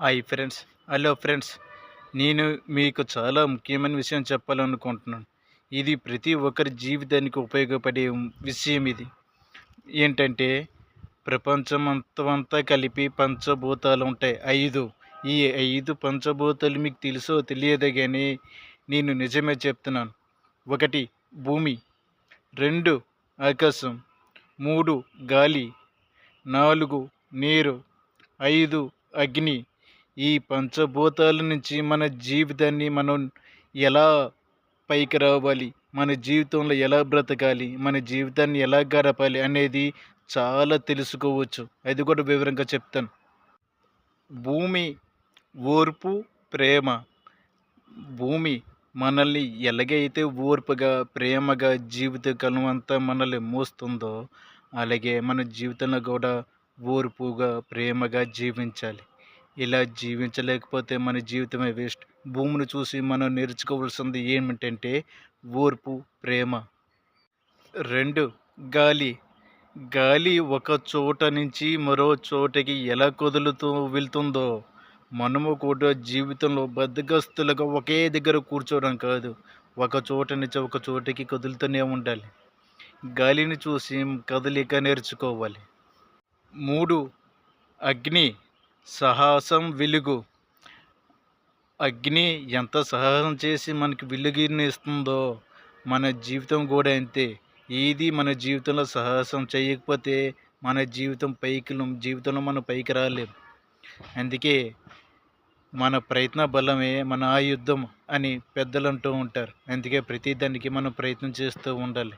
Hi friends. Hello friends. నేను మీకు చాలా ముఖ్యమైన విషయం చెప్పాలనుకుంటున్నాను. ఇది ప్రతి ఒక్కరి జీవితానికి ఉపయోగపడే విషయం ఇది. ఏంటంటే ప్రపంచం అంతా కలిపి పంచభూతాలు ఉంటాయి. ఐదు. ఈ ఐదు పంచభూతాలు మీకు తెలుసో తెలియదు కానీ నేను నిజమే చెప్తున్నాను. ఒకటి భూమి. రెండు ఆకాశం. మూడు గాలి. నాలుగు నీరు. ఐదు అగ్ని. ఈ పంచభూతాల నుంచి మన జీవితాన్ని మనం ఎలా పైకి రావాలి? మన జీవితంలో ఎలా బ్రతకాలి? మన జీవితాన్ని ఎలా గడపాలి అనేది చాలా తెలుసుకోవచ్చు. అది కూడా వివరంగా చెప్తాను. భూమి ఓర్పు ప్రేమ. భూమి మనల్ని ఎలాగైతే ఓర్పుగా ప్రేమగా జీవితకాలం అంతా మనల్ని మోస్తుందో అలాగే మన జీవితంలో కూడా ఓర్పుగా ప్రేమగా జీవించాలి. ఇలా జీవించలేకపోతే మన జీవితమే వేస్ట్. భూమిని చూసి మనం నేర్చుకోవాల్సింది ఏమిటంటే ఓర్పు ప్రేమ. రెండు గాలి. గాలి ఒక చోట నుంచి మరో చోటకి ఎలా కదులుతూ వెళ్తుందో మనము కూడా జీవితంలో బద్దగస్తులుగా ఒకే దగ్గర కూర్చోవడం కాదు ఒక చోట నుంచి ఒక చోటకి కదులుతూనే ఉండాలి. గాలిని చూసి కదలిక నేర్చుకోవాలి. మూడు అగ్ని. సాహసం వెలుగు. అగ్ని ఎంత సాహసం చేసి మనకి వెలుగుని ఇస్తుందో మన జీవితం కూడా అంతే. ఏది మన జీవితంలో సాహసం చేయకపోతే మన జీవితం పైకి జీవితంలో మనం పైకి రాలేం. అందుకే మన ప్రయత్న బలమే మన ఆయుద్ధం అని పెద్దలు అంటూ ఉంటారు. అందుకే ప్రతి దానికి మనం ప్రయత్నం చేస్తూ ఉండాలి.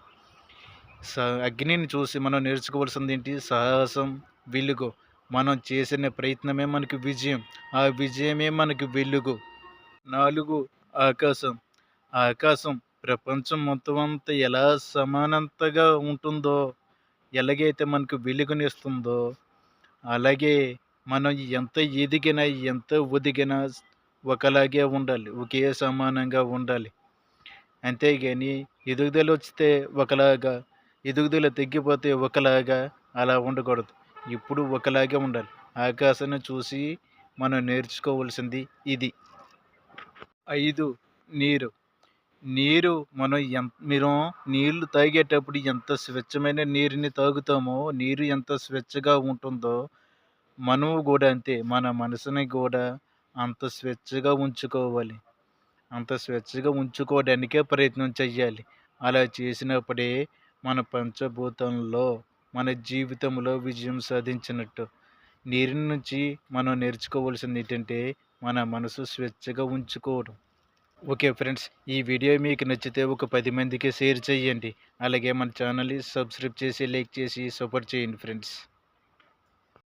స అగ్నిని చూసి మనం నేర్చుకోవాల్సింది ఏంటి? సాహసం వెలుగు. మనం చేసిన ప్రయత్నమే మనకి విజయం. ఆ విజయమే మనకి వెలుగు. నాలుగు ఆకాశం. ఆకాశం ప్రపంచం మొత్తం అంతా ఎలా సమానంతగా ఉంటుందో ఎలాగైతే మనకు వెలుగునిస్తుందో అలాగే మనం ఎంత ఎదిగినా ఎంత ఒదిగినా ఒకలాగే ఉండాలి ఒకే సమానంగా ఉండాలి. అంతేగాని ఎదుగుదల వస్తే ఒకలాగా ఎదుగుదల తగ్గిపోతే ఒకలాగా అలా ఉండకూడదు. ఇప్పుడు ఒకలాగే ఉండాలి. ఆకాశాన్ని చూసి మనం నేర్చుకోవాల్సింది ఇది. ఐదు నీరు. నీరు మనం ఎంత మీరు నీళ్ళు తాగేటప్పుడు ఎంత స్వచ్ఛమైన నీరుని తాగుతామో నీరు ఎంత స్వచ్ఛగా ఉంటుందో మనము కూడా అంతే మన మనసుని కూడా అంత స్వచ్ఛగా ఉంచుకోవాలి. అంత స్వచ్ఛగా ఉంచుకోవడానికే ప్రయత్నం చెయ్యాలి. అలా చేసినప్పుడే మన పంచభూతంలో మన జీవితంలో విజయం సాధించినట్టు. నీరు నుంచి మనం నేర్చుకోవాల్సింది ఏంటంటే మన మనసు స్వేచ్ఛగా ఉంచుకోవడం. ఓకే ఫ్రెండ్స్ ఈ వీడియో మీకు నచ్చితే ఒక పది మందికి షేర్ చేయండి. అలాగే మన ఛానల్ని సబ్స్క్రైబ్ చేసి లైక్ చేసి సపోర్ట్ చేయండి ఫ్రెండ్స్.